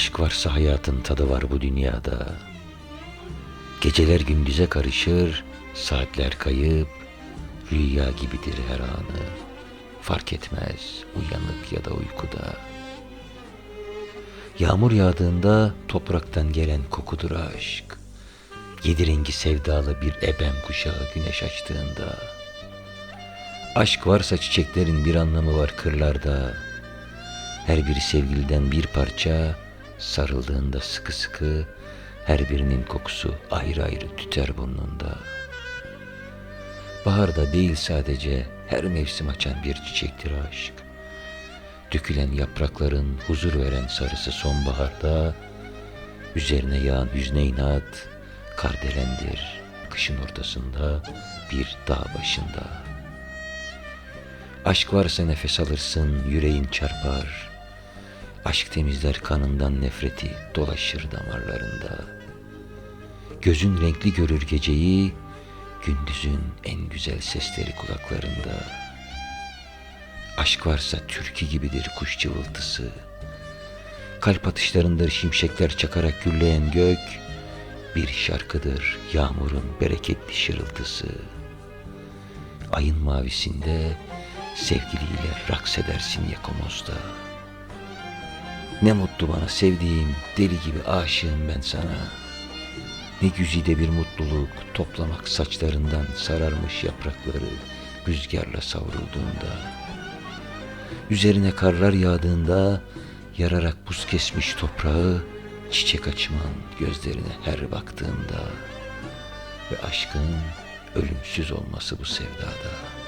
Aşk varsa hayatın tadı var bu dünyada. Geceler gündüze karışır, saatler kayıp, rüya gibidir her anı. Fark etmez uyanık ya da uykuda. Yağmur yağdığında topraktan gelen kokudur aşk. Yedi rengi sevdalı bir ebem kuşağı güneş açtığında. Aşk varsa çiçeklerin bir anlamı var kırlarda. Her biri sevgiliden bir parça, sarıldığında sıkı sıkı, her birinin kokusu ayrı ayrı tüter burnunda. Baharda değil sadece her mevsim açan bir çiçektir aşk. Dökülen yaprakların huzur veren sarısı sonbaharda, üzerine yağan hüzne inat, kardelendir kışın ortasında bir dağ başında. Aşk varsa nefes alırsın, yüreğin çarpar. Aşk temizler kanından nefreti, dolaşır damarlarında. Gözün renkli görür geceyi, gündüzün en güzel sesleri kulaklarında. Aşk varsa türkü gibidir kuş cıvıltısı. Kalp atışlarındır şimşekler çakarak gürleyen gök, bir şarkıdır yağmurun bereketli şırıltısı. Ayın mavisinde sevgiliyle raks edersin yakamozda. Ne mutlu bana sevdiğim deli gibi aşığım ben sana. Ne güzide bir mutluluk toplamak saçlarından sararmış yaprakları rüzgarla savrulduğunda. Üzerine karlar yağdığında yararak buz kesmiş toprağı çiçek açman gözlerine her baktığında ve aşkın ölümsüz olması bu sevdada.